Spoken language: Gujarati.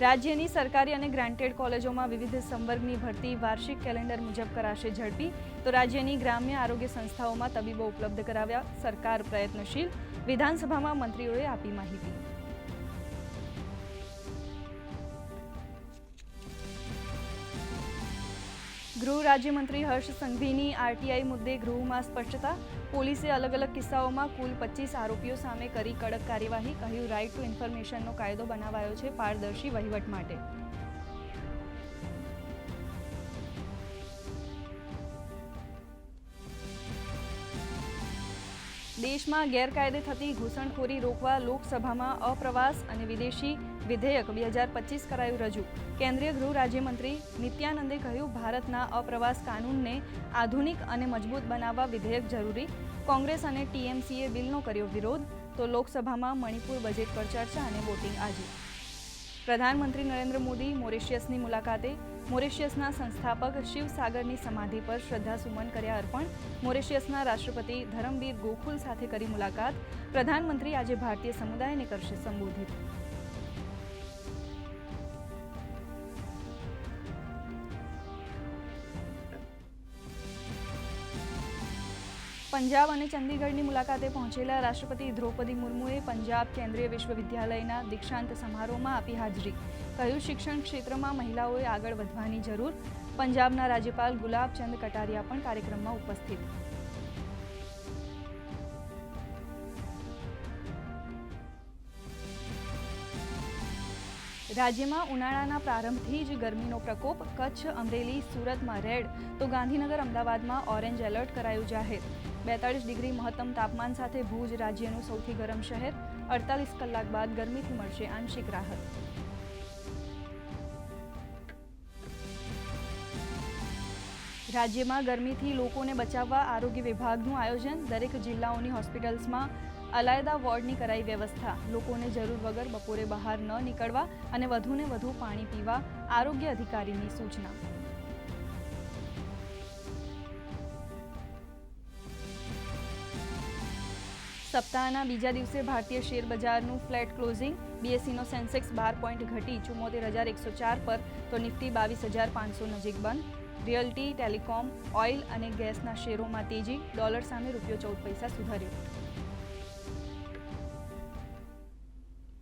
રાજ્યની સરકારી અને ગ્રાન્ટેડ કોલેજોમાં વિવિધ સંવર્ગની ભરતી વાર્ષિક કેલેન્ડર મુજબ કરાશે ઝડપી. તો રાજ્યની ગ્રામ્ય આરોગ્ય સંસ્થાઓમાં તબીબો ઉપલબ્ધ કરાવ્યા, સરકાર પ્રયત્નશીલ. વિધાનસભામાં મંત્રીઓએ આપી માહિતી. ગૃહ રાજ્યમંત્રી હર્ષ સંઘવીની આરટીઆઈ મુદ્દે ગૃહમાં સ્પષ્ટતા. પોલીસે અલગ અલગ કિસ્સાઓમાં કુલ પચીસ આરોપીઓ સામે કરી કડક કાર્યવાહી, કહ્યું, રાઇટ ટુ ઇન્ફોર્મેશનનો કાયદો બનાવાયો છે પારદર્શી વહીવટ માટે. દેશમાં ગેરકાયદે થતી ઘૂસણખોરી રોકવા લોકસભામાં અપ્રવાસ અને વિદેશી વિધેયક બે હજાર પચીસ કરાયું રજૂ. કેન્દ્રીય ગૃહ રાજ્યમંત્રી નિત્યાનંદે કહ્યું, ભારતના અપ્રવાસ કાનૂનને આધુનિક અને મજબૂત બનાવવા વિધેયક જરૂરી. કોંગ્રેસ અને ટીએમસીએ બિલનો કર્યો વિરોધ. તો લોકસભામાં મણિપુર બજેટ પર ચર્ચા અને વોટિંગ આજે. પ્રધાનમંત્રી નરેન્દ્ર મોદી મોરિશિયસની મુલાકાતે મોરિશિયસના સંસ્થાપક શિવસાગરની સમાધિ પર શ્રદ્ધાસુમન કર્યા અર્પણ, મોરિશિયસના રાષ્ટ્રપતિ ધરમવીર ગોખુલ સાથે કરી મુલાકાત. પ્રધાનમંત્રી આજે ભારતીય સમુદાયને કરશે સંબોધિત. પંજાબ અને ચંદીગઢની મુલાકાતે પહોંચેલા રાષ્ટ્રપતિ દ્રૌપદી મુર્મુએ પંજાબ કેન્દ્રીય વિશ્વવિદ્યાલયના દીક્ષાંત સમારોહમાં આપી હાજરી. કહ્યું, શિક્ષણ ક્ષેત્રમાં મહિલાઓએ આગળ વધવાની જરૂર. પંજાબના રાજ્યપાલ ગુલાબચંદ કટારિયા પણ કાર્યક્રમમાં ઉપસ્થિત. રાજ્યમાં ઉનાળાના પ્રારંભથી જ ગરમીનો પ્રકોપ, કચ્છ, અમરેલી, સુરતમાં રેડ. તો ગાંધીનગર, અમદાવાદમાં ઓરેન્જ એલર્ટ કરાયું જાહેર. બેતાળીસ ડિગ્રી મહત્તમ તાપમાન સાથે ભુજ રાજ્યનું સૌથી ગરમ શહેર. અડતાલીસ કલાક બાદ ગરમીથી મળશે આંશિક રાહત. રાજ્યમાં ગરમીથી લોકોને બચાવવા આરોગ્ય વિભાગનું આયોજન. દરેક જિલ્લાઓની હોસ્પિટલ્સમાં અલાયદા વોર્ડની કરાઈ વ્યવસ્થા. લોકોને જરૂર વગર બપોરે બહાર ન નીકળવા અને વધુને વધુ પાણી પીવા આરોગ્ય અધિકારીની સૂચના. સપ્તાહના બીજા દિવસે ભારતીય શેર બજારનું ફ્લેટ ક્લોઝિંગ. બીએસસીનો સેન્સેક્સ બાર પોઈન્ટ ઘટી ચુમ્મોતેર હજાર એકસો ચાર પર તો નિફ્ટી બાવીસ હજાર પાંચસો નજીક બંધ રિયલ્ટી, ટેલિકોમ, ઓઇલ અને ગેસના શેરોમાં તેજી. ડોલર સામે રૂપિયો ચૌદ પૈસા સુધર્યો.